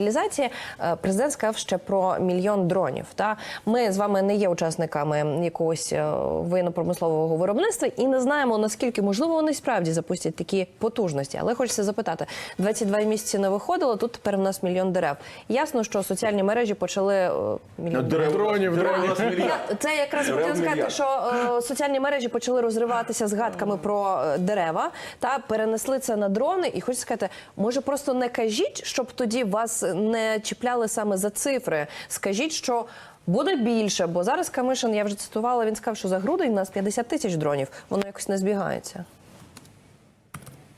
Реалізації е, президент сказав ще про мільйон дронів. Та ми з вами не є учасниками якогось е, воєнно-промислового виробництва і не знаємо наскільки можливо вони справді запустять такі потужності. Але хочеться запитати: 22 місяці не виходило. Тут тепер в нас мільйон дерев. Ясно, що соціальні мережі почали е, мільйон Дерев, Дронів, дронів. це якраз хотіла сказати, що е, соціальні мережі почали розриватися згадками про дерева та перенесли це на дрони. І хочу сказати, може просто не кажіть, щоб тоді вас не чіпляли саме за цифри. Скажіть, що. Буде більше, бо зараз Камишин, я вже цитувала, він сказав, що за грудень у нас 50 тисяч дронів. Воно якось не збігається.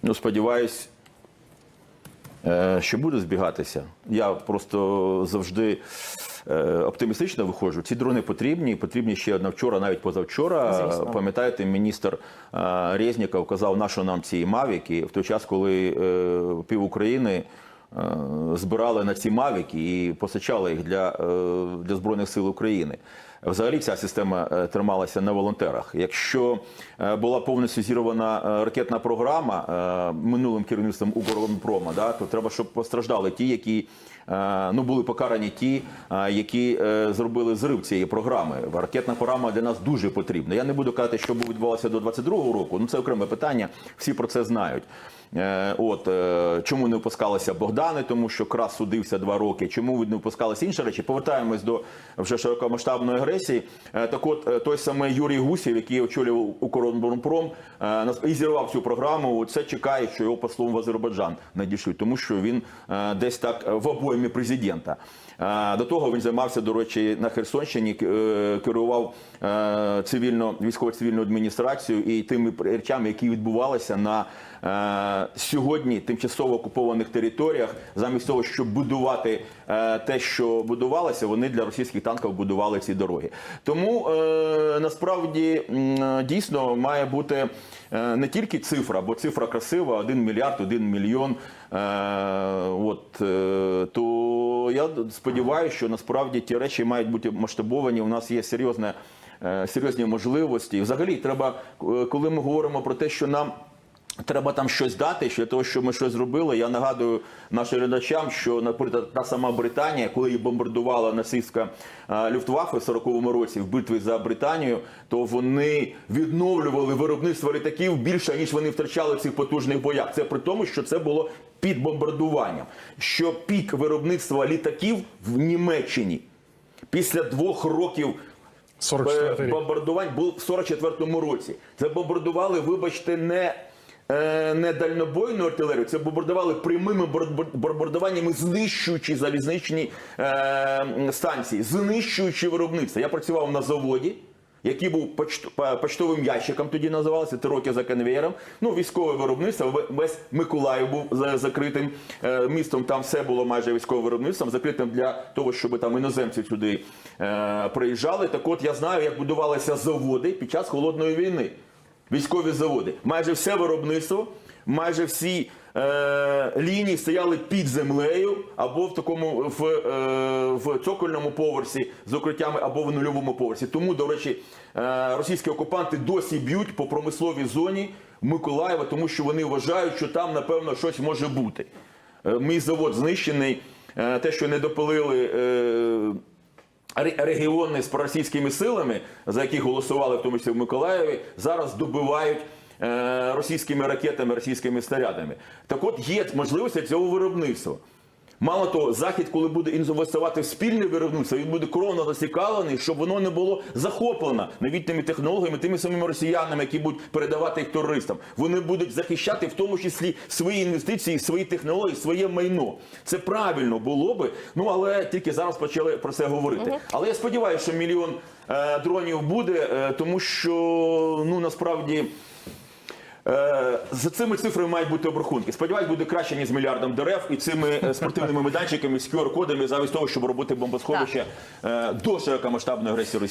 Ну, сподіваюсь, е, що буде збігатися. Я просто завжди е, оптимістично виходжу. Ці дрони потрібні. Потрібні ще одна вчора, навіть позавчора. Звісно. Пам'ятаєте, міністр е, Резніков казав, на що нам ці мавіки в той час, коли пів України. Е, Збирали на ці мавіки і постачали їх для, е, для збройних сил України. Взагалі ця система е, трималася на волонтерах. Якщо була повністю зірвана ракетна програма минулим керівництвом Укроборонпрома, да, то треба, щоб постраждали ті, які ну були покарані ті, які зробили зрив цієї програми. Ракетна програма для нас дуже потрібна. Я не буду казати, що відбувалося до 22-го року. Ну це окреме питання. Всі про це знають. От чому не випускалися Богдани, тому що крас судився два роки. Чому не випускалися інші речі? Повертаємось до вже широкомасштабної агресії. Е, Так, от е, той самий Юрій Гусєв, який очолював Укроборонпром, е, і зірвав цю програму. Це чекає, що його послом в Азербайджан надішлють, тому що він десь так в обоймі президента. До того він займався, до речі, на Херсонщині, керував цивільно військово-цивільну адміністрацію і тими речами, які відбувалися на сьогодні тимчасово окупованих територіях, замість того, щоб будувати е, те, що будувалося, вони для російських танків будували ці дороги. Тому е, насправді м, дійсно має бути е, не тільки цифра, бо цифра красива: 1 мільярд, 1 мільйон. Е, от е, то я сподіваюся, що насправді ті речі мають бути масштабовані. У нас є серйозне, е, серйозні можливості. Взагалі, треба, е, коли ми говоримо про те, що нам. Треба там щось дати, що для того, щоб ми щось зробили. Я нагадую нашим глядачам, що наприклад та сама Британія, коли її бомбардувала нацистська Люфтваффе в 40-му році в битві за Британію, то вони відновлювали виробництво літаків більше ніж вони втрачали в цих потужних боях. Це при тому, що це було під бомбардуванням. Що пік виробництва літаків в Німеччині після двох років 44 Е, бомбардувань був в 44-му році. Це бомбардували, вибачте, не. Е, Не дальнобойну артилерію, це бомбардували прямими бомбардуваннями, знищуючи залізничні е, станції, знищуючи виробництво. Я працював на заводі, який був почт- почтовим ящиком, тоді називався три роки за конвеєром. Ну, військове виробництво. ве- Весь Миколаїв був за- закритим е, містом. Там все було майже військовим виробництвом, закритим для того, щоб там іноземці сюди е, приїжджали. Так от я знаю, як будувалися заводи під час холодної війни. Військові заводи. Майже все виробництво, майже всі е, лінії стояли під землею або в такому в, е, в цокольному поверсі з укриттями, або в нульовому поверсі. Тому, до речі, е, російські окупанти досі б'ють по промисловій зоні Миколаєва, тому що вони вважають, що там, напевно, щось може бути. Е, мій завод знищений. Е, те, що не допалили. Е, регіони з проросійськими силами, за які голосували, в тому числі в Миколаєві, зараз добивають е, російськими ракетами, російськими снарядами. Так от є можливості цього виробництва. Мало того, захід, коли буде інвестувати в спільне виробництво, він буде кровно зацікавлений, щоб воно не було захоплено новітніми технологіями, тими самими росіянами, які будуть передавати їх терористам. Вони будуть захищати в тому числі свої інвестиції, свої технології, своє майно. Це правильно було би. Ну але тільки зараз почали про це говорити. Але я сподіваюся, що мільйон е, дронів буде, е, тому що ну насправді. Е, За цими цифрами мають бути обрахунки. Сподіваюсь, буде краще ніж з мільярдом дерев і цими е, спортивними майданчиками з QR-кодами замість того, щоб робити бомбосховище е, до широкомасштабної агресії Росії.